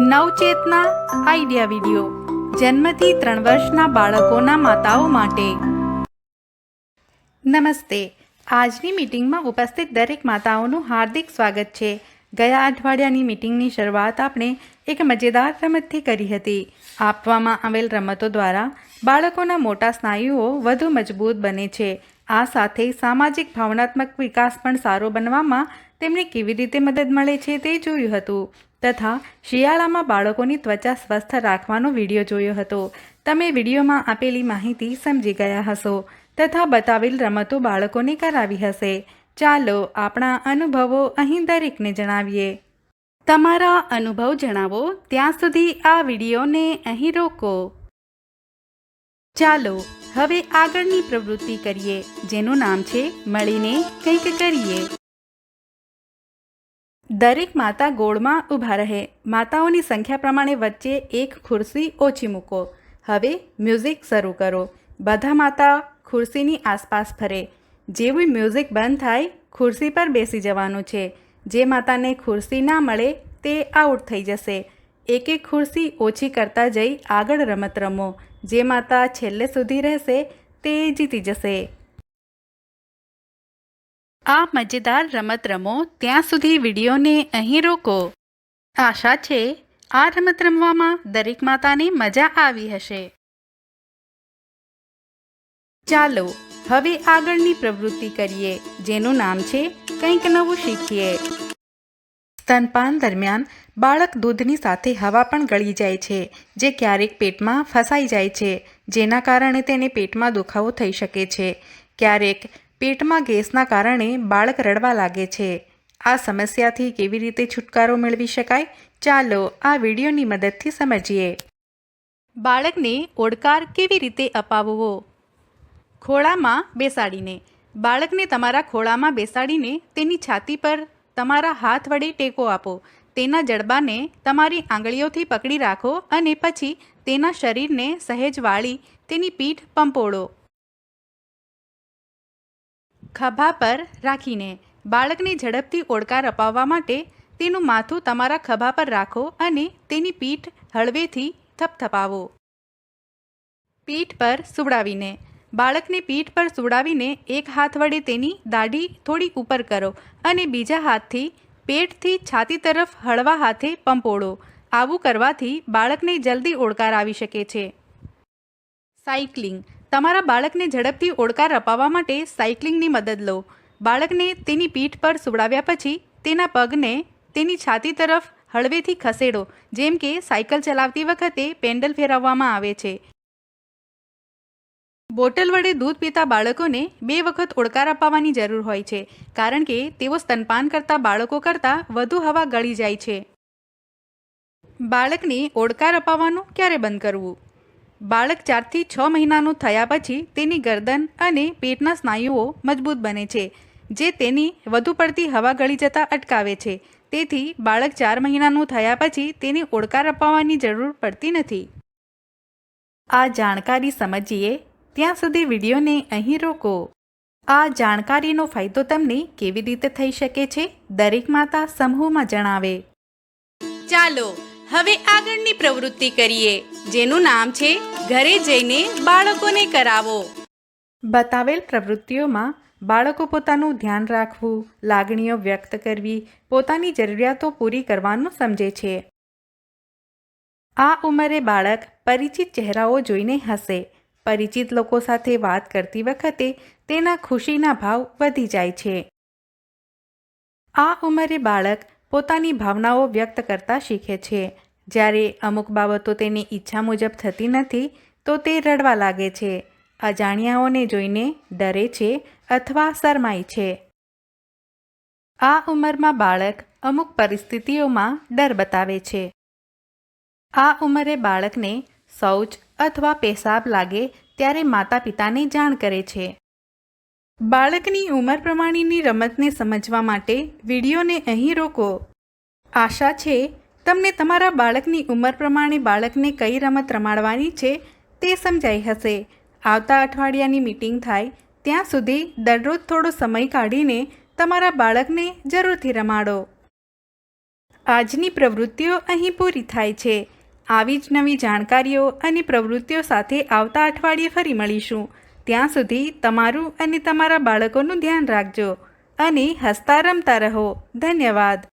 નવચેતના idea video. જન્મથી ત્રણ વર્ષના બાળકોના માતાઓ માટે. નમસ્તે. આજની મીટિંગમાં ઉપસ્થિત દરેક માતાઓનું હાર્દિક સ્વાગત છે. ગયા અઠવાડિયાની મીટિંગની શરૂઆત આપણે એક મજેદાર રમતથી કરી હતી. આપવામાં આવેલ રમતો દ્વારા બાળકોના મોટા સ્નાયુઓ વધુ મજબૂત બને છે. આ સાથે સામાજિક ભાવનાત્મક વિકાસ પણ સારો બનવામાં તેમને કેવી રીતે મદદ મળે છે તે જોયું હતું. તથા શિયાળામાં બાળકોની ત્વચા સ્વસ્થ રાખવાનો વીડિયો જોયો હતો. તમે વિડીયોમાં આપેલી માહિતી સમજી ગયા હશો તથા બતાવેલ રમતો બાળકોને કરાવી હશે. ચાલો આપણા અનુભવો અહીં દરેકને જણાવીએ. તમારા અનુભવ જણાવો. ત્યાં સુધી આ વિડીયોને અહીં રોકો. ચાલો હવે આગળની પ્રવૃત્તિ કરીએ, જેનું નામ છે મળીને કંઈક કરીએ. દરેક માતા ગોળમાં ઊભા રહે. માતાઓની સંખ્યા પ્રમાણે વચ્ચે એક ખુરશી ઓછી મૂકો. હવે મ્યુઝિક શરૂ કરો. બધા માતા ખુરશીની આસપાસ ફરે. જેવું મ્યુઝિક બંધ થાય, ખુરશી પર બેસી જવાનું છે. જે માતાને ખુરશી ના મળે તે આઉટ થઈ જશે. એક એક ખુરશી ઓછી કરતા જઈ આગળ રમત રમો. જે માતા છેલ્લે સુધી રહેશે તે જીતી જશે. આ મજેદાર રમત રમો ત્યાં સુધી વિડીયોને અહીં રોકો. આશા છે, આ રમત રમવામાં દરેક માતાને મજા આવી હશે. ચાલો, હવે આગળની પ્રવૃત્તિ કરીએ, જેનું નામ છે, કંઈક નવું શીખીએ. સ્તનપાન દરમિયાન બાળક દૂધની સાથે હવા પણ ગળી જાય છે, જે ક્યારેક પેટમાં ફસાઈ જાય છે, જેના કારણે તેને પેટમાં દુખાવો થઈ શકે છે. ક્યારેક પેટમાં ગેસના કારણે બાળક રડવા લાગે છે. આ સમસ્યાથી કેવી રીતે છુટકારો મેળવી શકાય? ચાલો આ વિડીયોની મદદથી સમજીએ. બાળકને ઓડકાર કેવી રીતે અપાવવો? ખોળામાં બેસાડીને. બાળકને તમારા ખોળામાં બેસાડીને તેની છાતી પર તમારા હાથ વડે ટેકો આપો. તેના જડબાને તમારી આંગળીઓથી પકડી રાખો અને પછી તેના શરીરને સહેજ વાળી તેની પીઠ પંપોળો. ખભા પર રાખીને બાળકને ઝડપથી ઓડકાર અપાવવા માટે તેનું માથું તમારા ખભા પર રાખો અને તેની પીઠ હળવેથી થપથપાવો. પીઠ પર સુવડાવીને, બાળકને પીઠ પર સુવડાવીને એક હાથ વડે તેની દાઢી થોડી ઉપર કરો અને બીજા હાથથી પેટથી છાતી તરફ હળવા હાથે પંપોળો આવું કરવાથી બાળકને જલ્દી ઓડકાર આવી શકે છે. સાયકલિંગ. તમારા બાળકને ઝડપથી ઓડકાર અપાવવા માટે સાયકલિંગની મદદ લો. બાળકને તેની પીઠ પર સુવડાવ્યા પછી તેના પગને તેની છાતી તરફ હળવેથી ખસેડો, જેમ કે સાયકલ ચલાવતી વખતે પેન્ડલ ફેરવવામાં આવે છે. બોટલ વડે દૂધ પીતા બાળકોને બે વખત ઓડકાર અપાવવાની જરૂર હોય છે, કારણ કે તેઓ સ્તનપાન કરતા બાળકો કરતાં વધુ હવા ગળી જાય છે. બાળકને ઓડકાર અપાવવાનું ક્યારે બંધ કરવું? બાળક ચારથી છ મહિનાનું થયા પછી તેની ગરદન અને પેટના સ્નાયુઓ મજબૂત બને છે, જે તેની વધુ પડતી હવા ગળી જતાં અટકાવે છે. તેથી બાળક ચાર મહિનાનું થયા પછી તેને ઓડકાર અપાવવાની જરૂર પડતી નથી. આ જાણકારી સમજીએ, ત્યાં સુધી વિડીયોને અહીં રોકો. આ જાણકારીનો ફાયદો તમને કેવી રીતે થઈ શકે છે, દરેક માતા સમૂહમાં જણાવે. ચાલો, હવે આગળની પ્રવૃત્તિ કરીએ. જેનું નામ છે ઘરે જઈને બાળકોને કરાવો. બતાવેલ પ્રવૃત્તિઓમાં બાળકો પોતાનું ધ્યાન રાખવું, લાગણીઓ વ્યક્ત કરવી, પોતાની જરૂરિયાતો પૂરી કરવાનું સમજે છે. આ ઉંમરે બાળક પરિચિત ચહેરાઓ જોઈને હશે પરિચિત લોકો સાથે વાત કરતી વખતે તેના ખુશીના ભાવ વધી જાય છે. આ ઉંમરે બાળક પોતાની ભાવનાઓ વ્યક્ત કરતા શીખે છે. જ્યારે અમુક બાબતો તેની ઈચ્છા મુજબ થતી નથી, તો તે રડવા લાગે છે, અજાણ્યાઓને જોઈને ડરે છે અથવા શરમાય છે. આ ઉંમરમાં બાળક અમુક પરિસ્થિતિઓમાં ડર બતાવે છે. આ ઉંમરે બાળકને શૌચ અથવા પેશાબ લાગે ત્યારે માતા પિતાને જાણ કરે છે. બાળકની ઉંમર પ્રમાણેની રમતને સમજવા માટે વિડીયોને અહીં રોકો. આશા છે તમને તમારા બાળકની ઉંમર પ્રમાણે બાળકને કઈ રમત રમાડવાની છે તે સમજાઈ હશે. આવતા અઠવાડિયાની મીટિંગ થાય ત્યાં સુધી દરરોજ થોડો સમય કાઢીને તમારા બાળકને જરૂરથી રમાડો. આજની પ્રવૃત્તિઓ અહીં પૂરી થાય છે. આવી જ નવી જાણકારીઓ અને પ્રવૃત્તિઓ સાથે આવતા અઠવાડિયે ફરી મળીશું. ત્યાં સુધી તમારું અને તમારા બાળકોનું ધ્યાન રાખજો અને હસતા રમતા રહો. ધન્યવાદ.